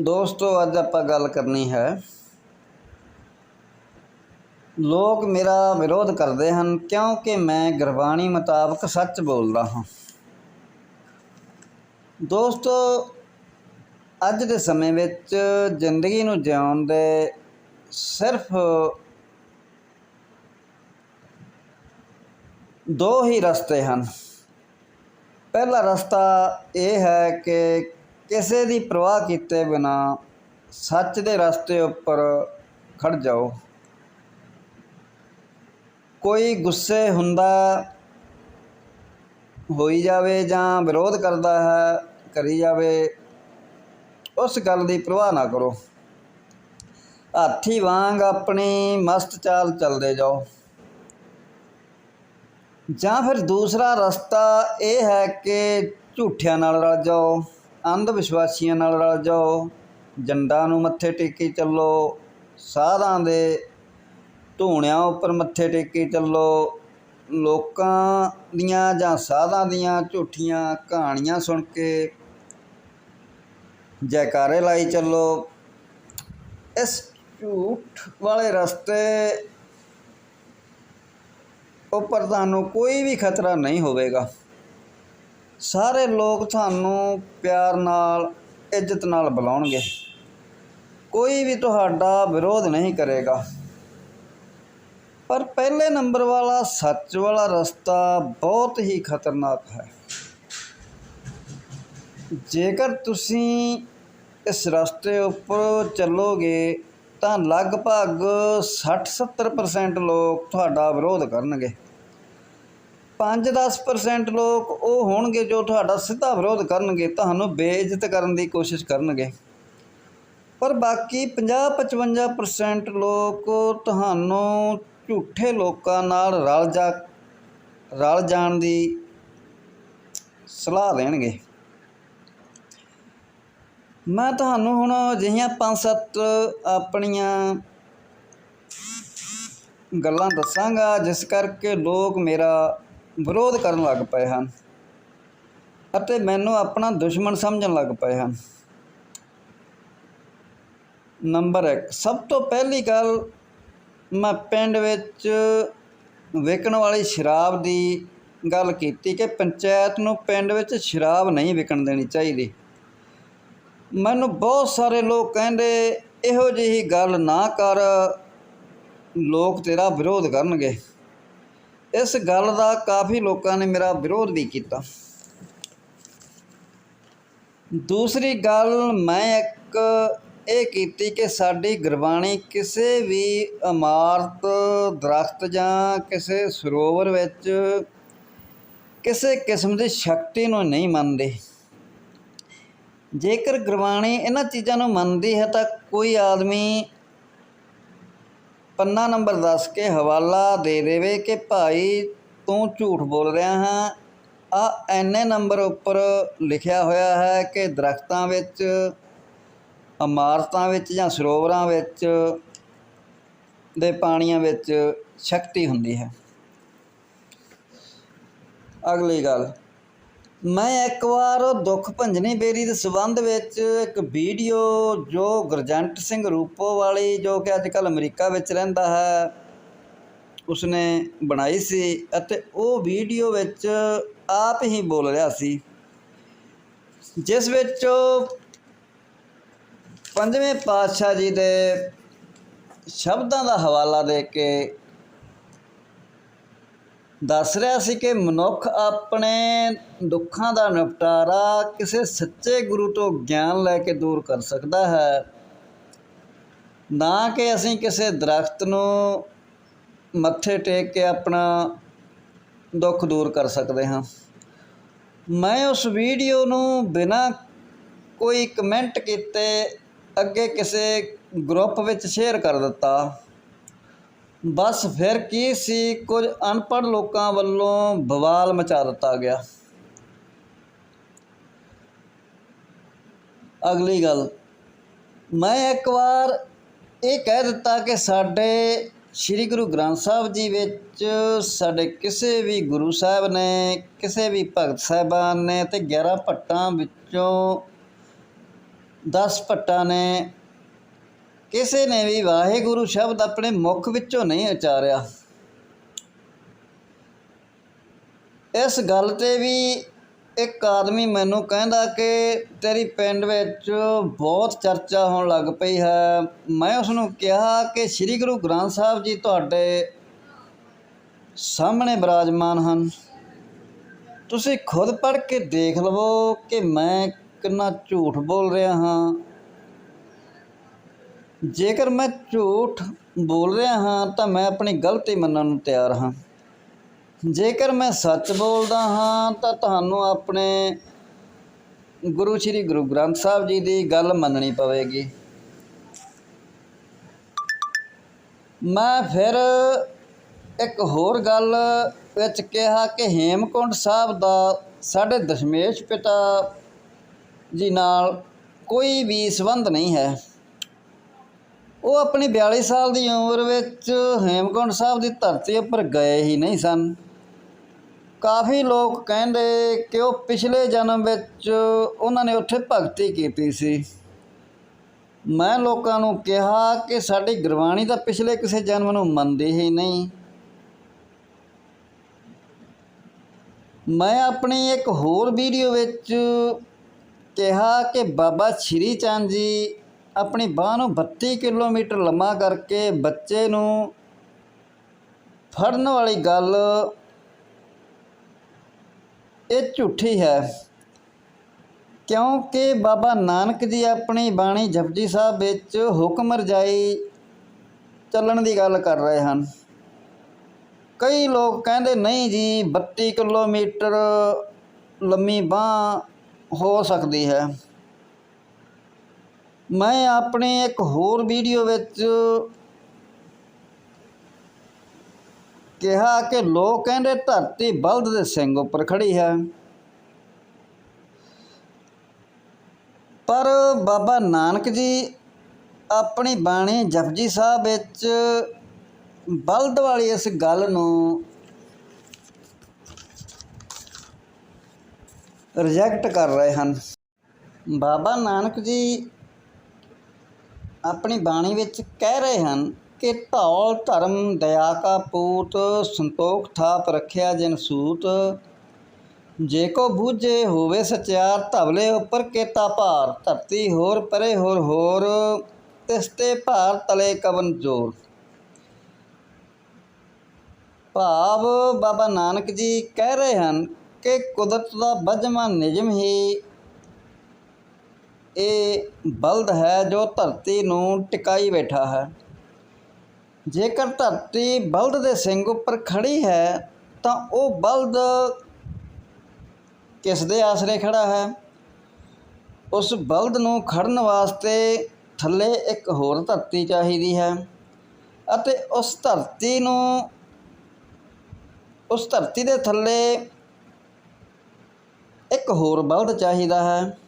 ਦੋਸਤੋ, ਅੱਜ ਆਪਾਂ ਗੱਲ ਕਰਨੀ ਹੈ। ਲੋਕ ਮੇਰਾ ਵਿਰੋਧ ਕਰਦੇ ਹਨ ਕਿਉਂਕਿ ਮੈਂ ਗੁਰਬਾਣੀ ਮੁਤਾਬਕ ਸੱਚ ਬੋਲਦਾ ਹਾਂ। ਦੋਸਤੋ, ਅੱਜ ਦੇ ਸਮੇਂ ਵਿੱਚ ਜ਼ਿੰਦਗੀ ਨੂੰ ਜਿਉਣ ਦੇ ਸਿਰਫ ਦੋ ਹੀ ਰਸਤੇ ਹਨ। ਪਹਿਲਾ ਰਸਤਾ ਇਹ ਹੈ ਕਿ ਕਿਸੇ ਦੀ ਪਰਵਾਹ ਕੀਤੇ ਬਿਨਾ ਸੱਚ ਦੇ ਰਸਤੇ ਉੱਪਰ ਖੜ ਜਾਓ। ਕੋਈ ਗੁੱਸੇ ਹੁੰਦਾ ਹੋਈ ਜਾਵੇ ਜਾਂ ਵਿਰੋਧ ਕਰਦਾ ਹੈ, ਕਰੀ ਜਾਵੇ, ਉਸ ਗੱਲ ਦੀ ਪਰਵਾਹ ਨਾ ਕਰੋ। ਹਾਥੀ ਵਾਂਗ ਆਪਣੀ ਮਸਤ ਚਾਲ ਚੱਲਦੇ ਜਾਓ। ਜਾਂ ਫਿਰ ਦੂਸਰਾ ਰਸਤਾ ਇਹ ਹੈ ਕਿ ਝੂਠਿਆਂ ਨਾਲ ਰਲ ਜਾਓ। ਅੰਧ ਵਿਸ਼ਵਾਸੀਆਂ ਨਾਲ ਰਲ ਜਾਓ, ਜੰਡਾਂ ਨੂੰ ਮੱਥੇ ਟੇਕੀ ਚੱਲੋ, ਸਾਧਾਂ ਦੇ ਧੂਣਿਆਂ ਉੱਪਰ ਮੱਥੇ ਟੇਕੀ ਚੱਲੋ, ਲੋਕਾਂ ਦੀਆਂ ਜਾਂ ਸਾਧਾਂ ਦੀਆਂ ਝੂਠੀਆਂ ਕਹਾਣੀਆਂ ਸੁਣ ਕੇ ਜੈਕਾਰੇ ਲਾਈ ਚੱਲੋ। ਇਸ ਝੂਠ ਵਾਲੇ ਰਸਤੇ ਉੱਪਰ ਤੁਹਾਨੂੰ ਕੋਈ ਵੀ ਖਤਰਾ ਨਹੀਂ ਹੋਵੇਗਾ। ਸਾਰੇ ਲੋਕ ਤੁਹਾਨੂੰ ਪਿਆਰ ਨਾਲ, ਇੱਜ਼ਤ ਨਾਲ ਬੁਲਾਉਣਗੇ। ਕੋਈ ਵੀ ਤੁਹਾਡਾ ਵਿਰੋਧ ਨਹੀਂ ਕਰੇਗਾ। ਪਰ ਪਹਿਲੇ ਨੰਬਰ ਵਾਲਾ ਸੱਚ ਵਾਲਾ ਰਸਤਾ ਬਹੁਤ ਹੀ ਖਤਰਨਾਕ ਹੈ। ਜੇਕਰ ਤੁਸੀਂ ਇਸ ਰਸਤੇ ਉੱਪਰ ਚੱਲੋਗੇ, ਤਾਂ ਲਗਭਗ 60-70% ਲੋਕ ਤੁਹਾਡਾ ਵਿਰੋਧ ਕਰਨਗੇ। 5-10% ਲੋਕ ਉਹ ਹੋਣਗੇ ਜੋ ਤੁਹਾਡਾ ਸਿੱਧਾ ਵਿਰੋਧ ਕਰਨਗੇ, ਤੁਹਾਨੂੰ ਬੇਇੱਜ਼ਤ ਕਰਨ ਦੀ ਕੋਸ਼ਿਸ਼ ਕਰਨਗੇ। ਪਰ ਬਾਕੀ 50-55% ਲੋਕ ਤੁਹਾਨੂੰ ਝੂਠੇ ਲੋਕਾਂ ਨਾਲ ਰਲ ਜਾ, ਰਲ ਜਾਣ ਦੀ ਸਲਾਹ ਦੇਣਗੇ। ਮੈਂ ਤੁਹਾਨੂੰ ਹੁਣ ਅਜਿਹੀਆਂ ਪੰਜ ਸੱਤ ਆਪਣੀਆਂ ਗੱਲਾਂ ਦੱਸਾਂਗਾ, ਜਿਸ ਕਰਕੇ ਲੋਕ ਮੇਰਾ ਵਿਰੋਧ ਕਰਨ ਲੱਗ ਪਏ ਹਨ ਅਤੇ ਮੈਨੂੰ ਆਪਣਾ ਦੁਸ਼ਮਣ ਸਮਝਣ ਲੱਗ ਪਏ ਹਨ। ਨੰਬਰ 1 ਸਭ ਤੋਂ ਪਹਿਲੀ ਗੱਲ ਮੈਂ ਪਿੰਡ ਵਿੱਚ ਵਿਕਣ ਵਾਲੀ ਸ਼ਰਾਬ ਦੀ ਗੱਲ ਕੀਤੀ ਕਿ ਪੰਚਾਇਤ ਨੂੰ ਪਿੰਡ ਵਿੱਚ ਸ਼ਰਾਬ ਨਹੀਂ ਵਿਕਣ ਦੇਣੀ ਚਾਹੀਦੀ। ਮੈਨੂੰ ਬਹੁਤ ਸਾਰੇ ਲੋਕ ਕਹਿੰਦੇ, ਇਹੋ ਜਿਹੀ ਗੱਲ ਨਾ ਕਰ, ਲੋਕ ਤੇਰਾ ਵਿਰੋਧ ਕਰਨਗੇ। ਇਸ ਗੱਲ ਦਾ ਕਾਫੀ ਲੋਕਾਂ ਨੇ ਮੇਰਾ ਵਿਰੋਧ ਵੀ ਕੀਤਾ। ਦੂਸਰੀ ਗੱਲ ਮੈਂ ਇੱਕ ਇਹ ਕੀਤੀ ਕਿ ਸਾਡੀ ਗੁਰਬਾਣੀ ਕਿਸੇ ਵੀ ਇਮਾਰਤ, ਦਰਖਤ ਜਾਂ ਕਿਸੇ ਸਰੋਵਰ ਵਿੱਚ ਕਿਸੇ ਕਿਸਮ ਦੀ ਸ਼ਕਤੀ ਨੂੰ ਨਹੀਂ ਮੰਨਦੇ। ਜੇਕਰ ਗੁਰਬਾਣੀ ਇਹਨਾਂ ਚੀਜ਼ਾਂ ਨੂੰ ਮੰਨਦੀ ਹੈ ਤਾਂ ਕੋਈ ਆਦਮੀ ਪੰਨਾ ਨੰਬਰ 10 ਕੇ ਹਵਾਲਾ ਦੇ ਦੇਵੇ ਕਿ ਭਾਈ ਤੂੰ ਝੂਠ ਬੋਲ ਰਿਹਾ ਹਾਂ। ਆ ਐਨੇ ਨੰਬਰ ਉੱਪਰ ਲਿਖਿਆ ਹੋਇਆ ਹੈ ਕਿ ਦਰਖਤਾਂ ਵਿੱਚ, ਇਮਾਰਤਾਂ ਵਿੱਚ ਜਾਂ ਸਰੋਵਰਾਂ ਵਿੱਚ ਦੇ ਪਾਣੀਆਂ ਵਿੱਚ ਸ਼ਕਤੀ ਹੁੰਦੀ ਹੈ। ਅਗਲੀ ਗੱਲ। ਮੈਂ ਇੱਕ ਵਾਰ ਦੁੱਖ ਭੰਜਨੀ ਬੇਰੀ ਦੇ ਸਬੰਧ ਵਿੱਚ ਇੱਕ ਵੀਡੀਓ ਜੋ ਗੁਰਜੰਟ ਸਿੰਘ ਰੂਪੋ ਵਾਲੀ, ਜੋ ਕਿ ਅੱਜ ਕੱਲ ਅਮਰੀਕਾ ਵਿੱਚ ਰਹਿੰਦਾ ਹੈ, ਉਸਨੇ ਬਣਾਈ ਸੀ ਅਤੇ ਉਹ ਵੀਡੀਓ ਵਿੱਚ ਆਪ ਹੀ ਬੋਲ ਰਿਹਾ ਸੀ, ਜਿਸ ਵਿੱਚ ਉਹ ਪੰਜਵੇਂ ਪਾਤਸ਼ਾਹ ਜੀ ਦੇ ਸ਼ਬਦਾਂ ਦਾ ਹਵਾਲਾ ਦੇ ਕੇ ਦੱਸ ਰਿਹਾ ਸੀ ਕਿ ਮਨੁੱਖ ਆਪਣੇ ਦੁੱਖਾਂ ਦਾ ਨਿਪਟਾਰਾ ਕਿਸੇ ਸੱਚੇ ਗੁਰੂ ਤੋਂ ਗਿਆਨ ਲੈ ਕੇ ਦੂਰ ਕਰ ਸਕਦਾ ਹੈ। ਨਾ ਕਿ ਅਸੀਂ ਕਿਸੇ ਦਰਖਤ ਨੂੰ ਮੱਥੇ ਟੇਕ ਕੇ ਆਪਣਾ ਦੁੱਖ ਦੂਰ ਕਰ ਸਕਦੇ ਹਾਂ। ਮੈਂ ਉਸ ਵੀਡੀਓ ਨੂੰ ਬਿਨਾਂ ਕੋਈ ਕਮੈਂਟ ਕੀਤੇ ਅੱਗੇ ਕਿਸੇ ਗਰੁੱਪ ਵਿੱਚ ਸ਼ੇਅਰ ਕਰ ਦਿੱਤਾ। ਬਸ ਫਿਰ ਕੀ ਸੀ, ਕੁਝ ਅਨਪੜ੍ਹ ਲੋਕਾਂ ਵੱਲੋਂ ਬਵਾਲ ਮਚਾ ਦਿੱਤਾ ਗਿਆ। ਅਗਲੀ ਗੱਲ, ਮੈਂ ਇੱਕ ਵਾਰ ਇਹ ਕਹਿ ਦਿੱਤਾ ਕਿ ਸਾਡੇ ਸ੍ਰੀ ਗੁਰੂ ਗ੍ਰੰਥ ਸਾਹਿਬ ਜੀ ਵਿੱਚ ਸਾਡੇ ਕਿਸੇ ਵੀ ਗੁਰੂ ਸਾਹਿਬ ਨੇ, ਕਿਸੇ ਵੀ ਭਗਤ ਸਾਹਿਬਾਨ ਨੇ ਤੇ 11 ਭੱਟਾਂ ਵਿੱਚੋਂ ਦਸ ਭੱਟਾਂ ਨੇ ਕਿਸੇ ਨੇ ਵੀ ਵਾਹਿਗੁਰੂ ਸ਼ਬਦ ਆਪਣੇ ਮੁਖ ਵਿੱਚੋਂ ਨਹੀਂ ਉਚਾਰਿਆ। ਇਸ ਗੱਲ ਤੇ ਵੀ ਇੱਕ ਆਦਮੀ ਮੈਨੂੰ ਕਹਿੰਦਾ ਕਿ ਤੇਰੀ ਪਿੰਡ ਵਿੱਚ ਬਹੁਤ ਚਰਚਾ ਹੋਣ ਲੱਗ ਪਈ ਹੈ। ਮੈਂ ਉਸ ਨੂੰ ਕਿਹਾ ਕਿ ਸ੍ਰੀ ਗੁਰੂ ਗ੍ਰੰਥ ਸਾਹਿਬ ਜੀ ਤੁਹਾਡੇ ਸਾਹਮਣੇ ਬਿਰਾਜਮਾਨ ਹਨ। ਤੁਸੀਂ ਖੁਦ ਪੜ੍ਹ ਕੇ ਦੇਖ ਲਵੋ ਕਿ ਮੈਂ ਕਿੰਨਾ ਝੂਠ ਬੋਲ ਰਿਹਾ ਹਾਂ। ਜੇਕਰ ਮੈਂ ਝੂਠ ਬੋਲ ਰਿਹਾ ਹਾਂ, ਤਾਂ ਮੈਂ ਆਪਣੀ ਗਲਤੀ ਮੰਨਣ ਨੂੰ ਤਿਆਰ ਹਾਂ। ਜੇਕਰ ਮੈਂ ਸੱਚ ਬੋਲਦਾ ਹਾਂ, ਤਾਂ ਤੁਹਾਨੂੰ ਆਪਣੇ ਗੁਰੂ ਸ੍ਰੀ ਗੁਰੂ ਗ੍ਰੰਥ ਸਾਹਿਬ ਜੀ ਦੀ ਗੱਲ ਮੰਨਣੀ ਪਵੇਗੀ। ਮੈਂ ਫਿਰ ਇੱਕ ਹੋਰ ਗੱਲ ਵਿੱਚ ਕਿਹਾ ਕਿ ਹੇਮਕੁੰਡ ਸਾਹਿਬ ਦਾ ਸਾਡੇ ਦਸ਼ਮੇਸ਼ ਪਿਤਾ ਜੀ ਨਾਲ ਕੋਈ ਵੀ ਸੰਬੰਧ ਨਹੀਂ ਹੈ। ਉਹ ਆਪਣੀ 42 ਸਾਲ ਦੀ ਉਮਰ ਵਿੱਚ ਹੇਮਕੁੰਟ ਸਾਹਿਬ ਦੀ ਧਰਤੀ ਉੱਪਰ ਗਏ ਹੀ ਨਹੀਂ ਸਨ। ਕਾਫੀ ਲੋਕ ਕਹਿੰਦੇ ਕਿ ਉਹ ਪਿਛਲੇ ਜਨਮ ਵਿੱਚ ਉਹਨਾਂ ਨੇ ਉੱਥੇ ਭਗਤੀ ਕੀਤੀ ਸੀ। ਮੈਂ ਲੋਕਾਂ ਨੂੰ ਕਿਹਾ ਕਿ ਸਾਡੀ ਗੁਰਬਾਣੀ ਤਾਂ ਪਿਛਲੇ ਕਿਸੇ ਜਨਮ ਨੂੰ ਮੰਨਦੀ ਹੀ ਨਹੀਂ। ਮੈਂ ਆਪਣੀ ਇੱਕ ਹੋਰ ਵੀਡੀਓ ਵਿੱਚ ਕਿਹਾ ਕਿ ਬਾਬਾ ਸ਼੍ਰੀ ਚੰਦ ਜੀ ਆਪਣੀ ਬਾਹ ਨੂੰ 32 ਕਿਲੋਮੀਟਰ ਲੰਮਾ ਕਰਕੇ ਬੱਚੇ ਨੂੰ ਫੜਨ ਵਾਲੀ ਗੱਲ ਇਹ ਝੂਠੀ ਹੈ। ਕਿਉਂਕਿ ਬਾਬਾ ਨਾਨਕ ਜੀ ਆਪਣੀ ਬਾਣੀ ਜਪਜੀ ਸਾਹਿਬ ਵਿੱਚ ਹੁਕਮ ਰਜਾਈ ਚੱਲਣ ਦੀ ਗੱਲ ਕਰ ਰਹੇ ਹਨ। ਕਈ ਲੋਕ ਕਹਿੰਦੇ, ਨਹੀਂ ਜੀ 32 ਕਿਲੋਮੀਟਰ ਲੰਮੀ ਬਾਹ ਹੋ ਸਕਦੀ ਹੈ। ਮੈਂ ਆਪਣੀ ਇੱਕ ਹੋਰ ਵੀਡੀਓ ਵਿੱਚ ਕਿਹਾ ਕਿ ਲੋਕ ਕਹਿੰਦੇ ਧਰਤੀ ਬਲਦ ਦੇ ਸਿੰਘ ਉੱਪਰ ਖੜੀ ਹੈ। ਪਰ ਬਾਬਾ ਨਾਨਕ ਜੀ ਆਪਣੀ ਬਾਣੀ ਜਪਜੀ ਸਾਹਿਬ ਵਿੱਚ ਬਲਦ ਵਾਲੀ ਇਸ ਗੱਲ ਨੂੰ ਰਿਜੈਕਟ ਕਰ ਰਹੇ ਹਨ। ਬਾਬਾ ਨਾਨਕ ਜੀ ਆਪਣੀ ਬਾਣੀ ਵਿੱਚ ਕਹਿ ਰਹੇ ਹਨ ਕਿ ਧੌਲ ਧਰਮ ਦਇਆ ਕਾ ਪੂਤ ਸੰਤੋਖ ਥਾਪ ਰੱਖਿਆ ਜਿਨ ਸੂਤ। ਜੇ ਕੋ ਬੂਝੇ ਹੋਵੇ ਸਚਿਆਰ ਧਵਲੇ ਉੱਪਰ ਕੇਤਾ ਭਾਰ, ਧਰਤੀ ਹੋਰ ਪਰੇ ਹੋਰ ਹੋਰ, ਤਿਸ ਤੇ ਭਾਰ ਤਲੇ ਕਵਨ ਜੋਰ। ਭਾਵ ਬਾਬਾ ਨਾਨਕ ਜੀ ਕਹਿ ਰਹੇ ਹਨ ਕਿ ਕੁਦਰਤ ਦਾ ਬਜਮਾ ਨਿਜਮ ਹੀ ਇਹ ਬਲਦ ਹੈ ਜੋ ਧਰਤੀ ਨੂੰ ਟਿਕਾਈ ਬੈਠਾ ਹੈ। ਜੇਕਰ ਧਰਤੀ ਬਲਦ ਦੇ ਸਿੰਘ ਉੱਪਰ ਖੜੀ ਹੈ, ਤਾਂ ਉਹ ਬਲਦ ਕਿਸ ਦੇ ਆਸਰੇ ਖੜਾ ਹੈ? ਉਸ ਬਲਦ ਨੂੰ ਖੜਨ ਵਾਸਤੇ ਥੱਲੇ ਇੱਕ ਹੋਰ ਧਰਤੀ ਚਾਹੀਦੀ ਹੈ ਅਤੇ ਉਸ ਧਰਤੀ ਨੂੰ, ਉਸ ਧਰਤੀ ਦੇ ਥੱਲੇ ਇੱਕ ਹੋਰ ਬਲਦ ਚਾਹੀਦਾ ਹੈ।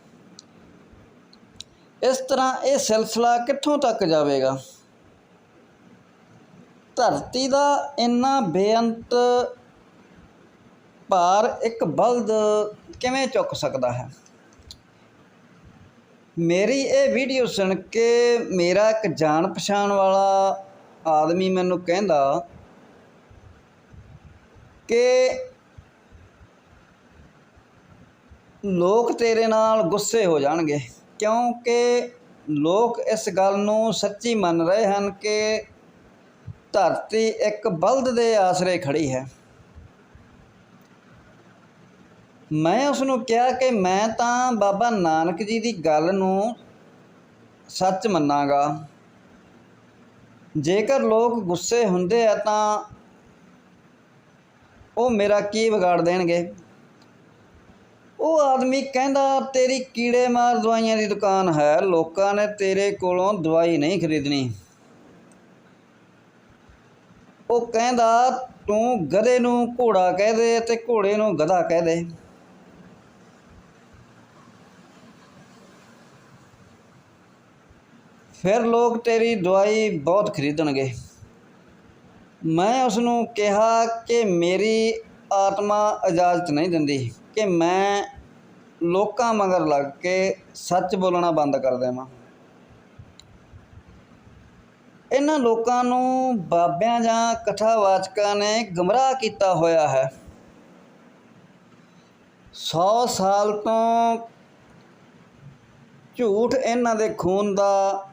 ਇਸ ਤਰ੍ਹਾਂ ਇਹ ਸਿਲਸਿਲਾ ਕਿੱਥੋਂ ਤੱਕ ਜਾਵੇਗਾ? ਧਰਤੀ ਦਾ ਇੰਨਾ ਬੇਅੰਤ ਭਾਰ ਇੱਕ ਬਲਦ ਕਿਵੇਂ ਚੁੱਕ ਸਕਦਾ ਹੈ? ਮੇਰੀ ਇਹ ਵੀਡੀਓ ਸੁਣ ਕੇ ਮੇਰਾ ਇੱਕ ਜਾਣ ਪਛਾਣ ਵਾਲਾ ਆਦਮੀ ਮੈਨੂੰ ਕਹਿੰਦਾ ਕਿ ਲੋਕ ਤੇਰੇ ਨਾਲ ਗੁੱਸੇ ਹੋ ਜਾਣਗੇ। ਕਿਉਂਕਿ ਲੋਕ ਇਸ ਗੱਲ ਨੂੰ ਸੱਚੀ ਮੰਨ ਰਹੇ ਹਨ ਕਿ ਧਰਤੀ ਇੱਕ ਬਲਦ ਦੇ ਆਸਰੇ ਖੜੀ ਹੈ। ਮੈਂ ਉਸ ਨੂੰ ਕਿਹਾ ਕਿ ਮੈਂ ਤਾਂ ਬਾਬਾ ਨਾਨਕ ਜੀ ਦੀ ਗੱਲ ਨੂੰ ਸੱਚ ਮੰਨਾਂਗਾ। ਜੇਕਰ ਲੋਕ ਗੁੱਸੇ ਹੁੰਦੇ ਆ ਤਾਂ ਉਹ ਮੇਰਾ ਕੀ ਵਿਗਾੜ ਦੇਣਗੇ? ਉਹ ਆਦਮੀ ਕਹਿੰਦਾ, ਤੇਰੀ ਕੀੜੇ ਮਾਰ ਦਵਾਈਆਂ ਦੀ ਦੁਕਾਨ ਹੈ, ਲੋਕਾਂ ਨੇ ਤੇਰੇ ਕੋਲੋਂ ਦਵਾਈ ਨਹੀਂ ਖਰੀਦਣੀ। ਉਹ ਕਹਿੰਦਾ, ਤੂੰ ਗਧੇ ਨੂੰ ਘੋੜਾ ਕਹਿ ਦੇ ਤੇ ਘੋੜੇ ਨੂੰ ਗਧਾ ਕਹਿ ਦੇ। ਫਿਰ ਲੋਕ ਤੇਰੀ ਦਵਾਈ ਬਹੁਤ ਖਰੀਦਣਗੇ। ਮੈਂ ਉਸ ਨੂੰ ਕਿਹਾ ਕਿ ਮੇਰੀ ਆਤਮਾ ਇਜਾਜ਼ਤ ਨਹੀਂ ਦਿੰਦੀ। ਕਿ ਮੈਂ ਲੋਕਾਂ ਮਗਰ ਲੱਗ ਕੇ ਸੱਚ ਬੋਲਣਾ ਬੰਦ ਕਰ ਦੇਵਾਂ। ਇਹਨਾਂ ਲੋਕਾਂ ਨੂੰ ਬਾਬਿਆਂ ਜਾਂ ਕਥਾਵਾਚਕਾਂ ਨੇ ਗਮਰਾਹ ਕੀਤਾ ਹੋਇਆ ਹੈ। 100 ਸਾਲ ਤੋਂ ਝੂਠ ਇਹਨਾਂ ਦੇ ਖੂਨ ਦਾ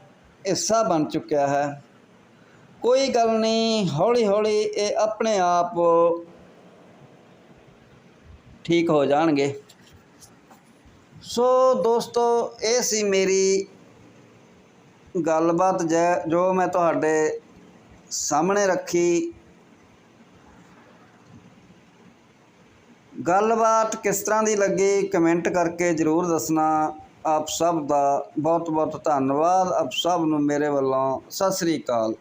ਹਿੱਸਾ ਬਣ ਚੁੱਕਿਆ ਹੈ। ਕੋਈ ਗੱਲ ਨਹੀਂ ਹੌਲੀ ਹੌਲੀ ਇਹ ਆਪਣੇ ਆਪ ਠੀਕ ਹੋ ਜਾਣਗੇ। ਸੋ ਦੋਸਤੋ, ਇਹ ਸੀ ਮੇਰੀ ਗੱਲਬਾਤ ਜੈ- ਜੋ ਮੈਂ ਤੁਹਾਡੇ ਸਾਹਮਣੇ ਰੱਖੀ। ਗੱਲਬਾਤ ਕਿਸ ਤਰ੍ਹਾਂ ਦੀ ਲੱਗੀ, ਕਮੈਂਟ ਕਰਕੇ ਜ਼ਰੂਰ ਦੱਸਣਾ। ਆਪ ਸਭ ਦਾ ਬਹੁਤ ਬਹੁਤ ਧੰਨਵਾਦ। ਆਪ ਸਭ ਨੂੰ ਮੇਰੇ ਵੱਲੋਂ ਸਤਿ ਸ੍ਰੀ ਅਕਾਲ।